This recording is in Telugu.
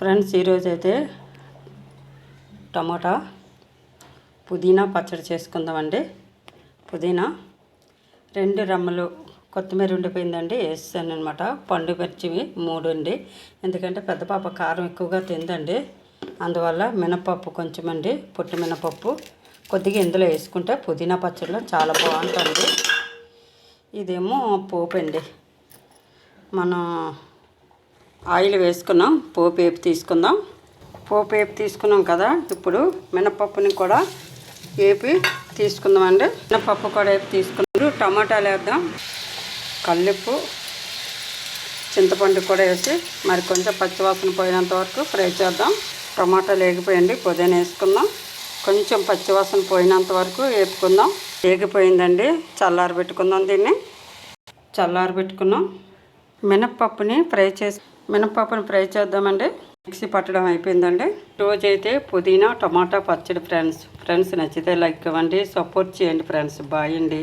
ఫ్రెండ్స్ ఈరోజు అయితే టమాటా పుదీనా పచ్చడి చేసుకుందామండి. పుదీనా రెండు రమ్మలు కొత్తిమీర ఉండిపోయిందండి వేసాను అనమాట పండు మిర్చివి మూడు అండి ఎందుకంటే పెద్ద పాప కారం ఎక్కువగా తిందండి. అందువల్ల మినపప్పు కొంచెం అండి పొట్టి మినపప్పు. కొద్దిగా ఇందులో వేసుకుంటే పుదీనా పచ్చడిలో చాలా బాగుంటుంది. ఇదేమో పోపు అండి. మనం ఆయిల్ వేసుకున్నాం పోపు వేపు తీసుకుందాం. పోపు వేపు తీసుకున్నాం కదా ఇప్పుడు మినపప్పుని కూడా వేపి తీసుకుందామండి. మినపప్పు కూడా వేపి తీసుకున్నారు టమాటాలు వేద్దాం. కల్లుప్పు చింతపండు కూడా వేసి మరి కొంచెం పచ్చివాసన పోయినంత వరకు ఫ్రై చేద్దాం. టమాటాలు వేగిపోయండి పుదీనా వేసుకుందాం. కొంచెం పచ్చివాసన పోయినంత వరకు వేపుకుందాం. వేగిపోయిందండి చల్లారి పెట్టుకుందాం దీన్ని. చల్లారి పెట్టుకున్నాం మినప్పప్పుని ఫ్రై చేసి మినప్పప్పుని ఫ్రై చేద్దామండి. మిక్సీ పట్టడం అయిపోయిందండి. రోజైతే పుదీనా టమాటా పచ్చడి ఫ్రెండ్స్. ఫ్రెండ్స్ నచ్చితే లైక్ ఇవ్వండి. సపోర్ట్ చేయండి ఫ్రెండ్స్. బాయ్ అండి.